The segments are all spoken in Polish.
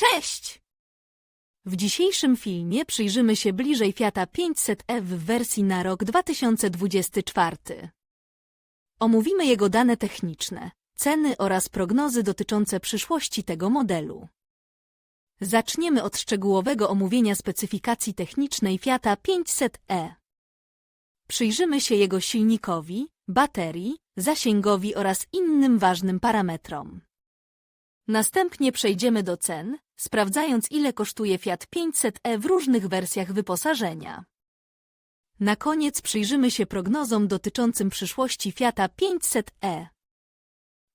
Cześć! W dzisiejszym filmie przyjrzymy się bliżej Fiata 500e w wersji na rok 2024. Omówimy jego dane techniczne, ceny oraz prognozy dotyczące przyszłości tego modelu. Zaczniemy od szczegółowego omówienia specyfikacji technicznej Fiata 500e. Przyjrzymy się jego silnikowi, baterii, zasięgowi oraz innym ważnym parametrom. Następnie przejdziemy do cen, sprawdzając ile kosztuje Fiat 500e w różnych wersjach wyposażenia. Na koniec przyjrzymy się prognozom dotyczącym przyszłości Fiata 500e.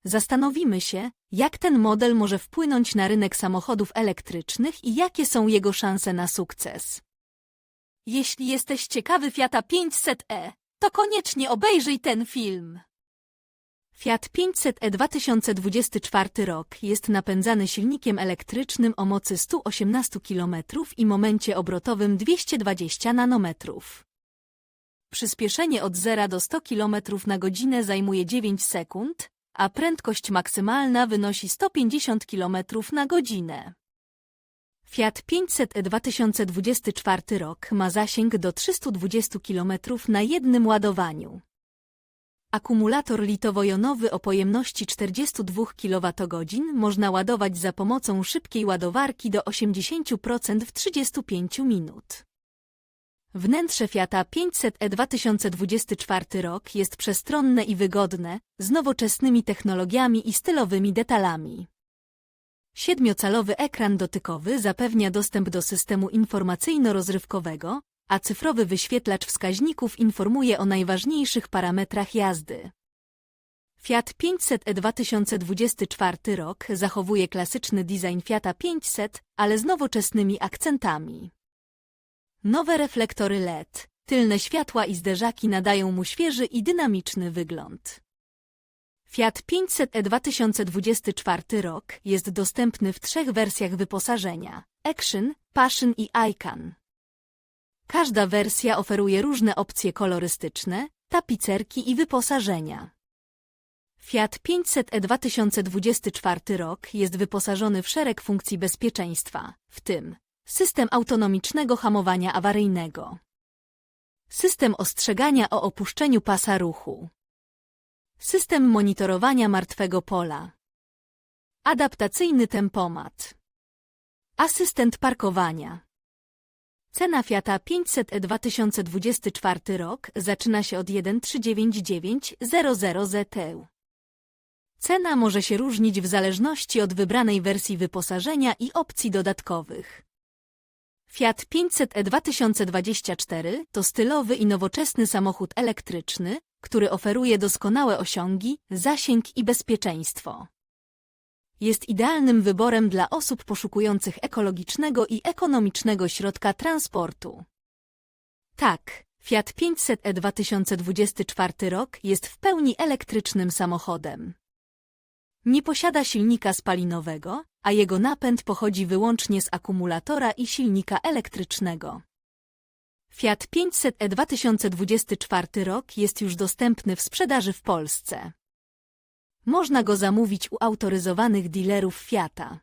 Zastanowimy się, jak ten model może wpłynąć na rynek samochodów elektrycznych i jakie są jego szanse na sukces. Jeśli jesteś ciekawy Fiata 500e, to koniecznie obejrzyj ten film. Fiat 500e 2024 rok jest napędzany silnikiem elektrycznym o mocy 118 km i momencie obrotowym 220 nanometrów. Przyspieszenie od 0 do 100 km na godzinę zajmuje 9 sekund, a prędkość maksymalna wynosi 150 km na godzinę. Fiat 500e 2024 rok ma zasięg do 320 km na jednym ładowaniu. Akumulator litowo-jonowy o pojemności 42 kWh można ładować za pomocą szybkiej ładowarki do 80% w 35 minut. Wnętrze Fiata 500e 2024 rok jest przestronne i wygodne, z nowoczesnymi technologiami i stylowymi detalami. Siedmiocalowy ekran dotykowy zapewnia dostęp do systemu informacyjno-rozrywkowego, a cyfrowy wyświetlacz wskaźników informuje o najważniejszych parametrach jazdy. Fiat 500e 2024 rok zachowuje klasyczny design Fiata 500, ale z nowoczesnymi akcentami. Nowe reflektory LED, tylne światła i zderzaki nadają mu świeży i dynamiczny wygląd. Fiat 500e 2024 rok jest dostępny w trzech wersjach wyposażenia – Action, Passion i Icon. Każda wersja oferuje różne opcje kolorystyczne, tapicerki i wyposażenia. Fiat 500e 2024 rok jest wyposażony w szereg funkcji bezpieczeństwa, w tym system autonomicznego hamowania awaryjnego, system ostrzegania o opuszczeniu pasa ruchu, system monitorowania martwego pola, adaptacyjny tempomat, asystent parkowania. Cena Fiata 500e 2024 rok zaczyna się od 1399000 ZTE. Cena może się różnić w zależności od wybranej wersji wyposażenia i opcji dodatkowych. Fiat 500e 2024 to stylowy i nowoczesny samochód elektryczny, który oferuje doskonałe osiągi, zasięg i bezpieczeństwo. Jest idealnym wyborem dla osób poszukujących ekologicznego i ekonomicznego środka transportu. Tak, Fiat 500e 2024 rok jest w pełni elektrycznym samochodem. Nie posiada silnika spalinowego, a jego napęd pochodzi wyłącznie z akumulatora i silnika elektrycznego. Fiat 500e 2024 rok jest już dostępny w sprzedaży w Polsce. Można go zamówić u autoryzowanych dealerów Fiata.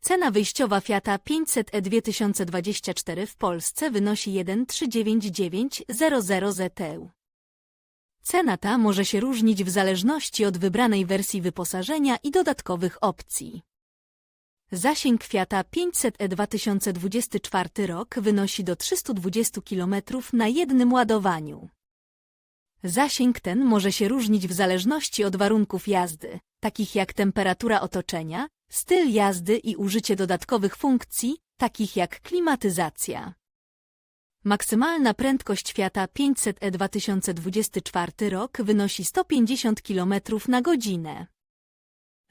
Cena wyjściowa Fiata 500e 2024 w Polsce wynosi 1399000 ZTE. Cena ta może się różnić w zależności od wybranej wersji wyposażenia i dodatkowych opcji. Zasięg Fiata 500e 2024 rok wynosi do 320 km na jednym ładowaniu. Zasięg ten może się różnić w zależności od warunków jazdy, takich jak temperatura otoczenia, styl jazdy i użycie dodatkowych funkcji, takich jak klimatyzacja. Maksymalna prędkość Fiata 500e 2024 rok wynosi 150 km na godzinę.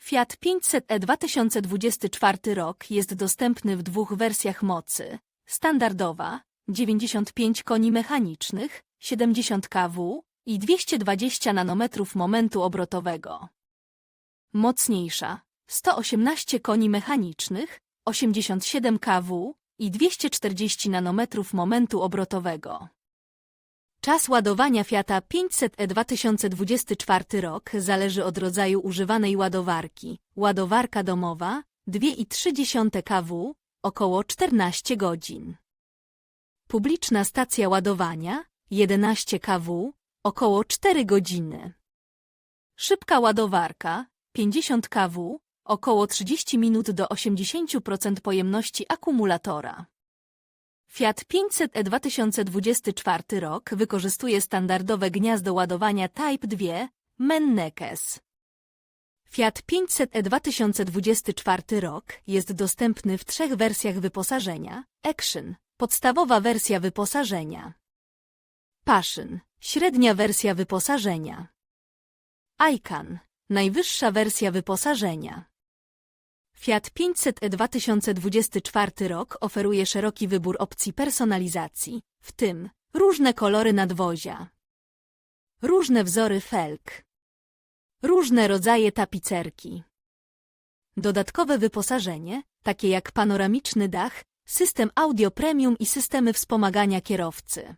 Fiat 500e 2024 rok jest dostępny w dwóch wersjach mocy. Standardowa 95 koni mechanicznych, 70 kW i 220 nanometrów momentu obrotowego. Mocniejsza 118 koni mechanicznych, 87 kW i 240 nanometrów momentu obrotowego. Czas ładowania Fiata 500e 2024 rok zależy od rodzaju używanej ładowarki. Ładowarka domowa 2,3 kW, około 14 godzin. Publiczna stacja ładowania 11 kW, około 4 godziny. Szybka ładowarka 50 kW, około 30 minut do 80% pojemności akumulatora. Fiat 500e 2024 rok wykorzystuje standardowe gniazdo ładowania Type 2 Mennekes. Fiat 500e 2024 rok jest dostępny w trzech wersjach wyposażenia. Action, podstawowa wersja wyposażenia. Passion, średnia wersja wyposażenia. Icon, najwyższa wersja wyposażenia. Fiat 500e 2024 rok oferuje szeroki wybór opcji personalizacji, w tym różne kolory nadwozia, różne wzory felg, różne rodzaje tapicerki. Dodatkowe wyposażenie, takie jak panoramiczny dach, system audio premium i systemy wspomagania kierowcy.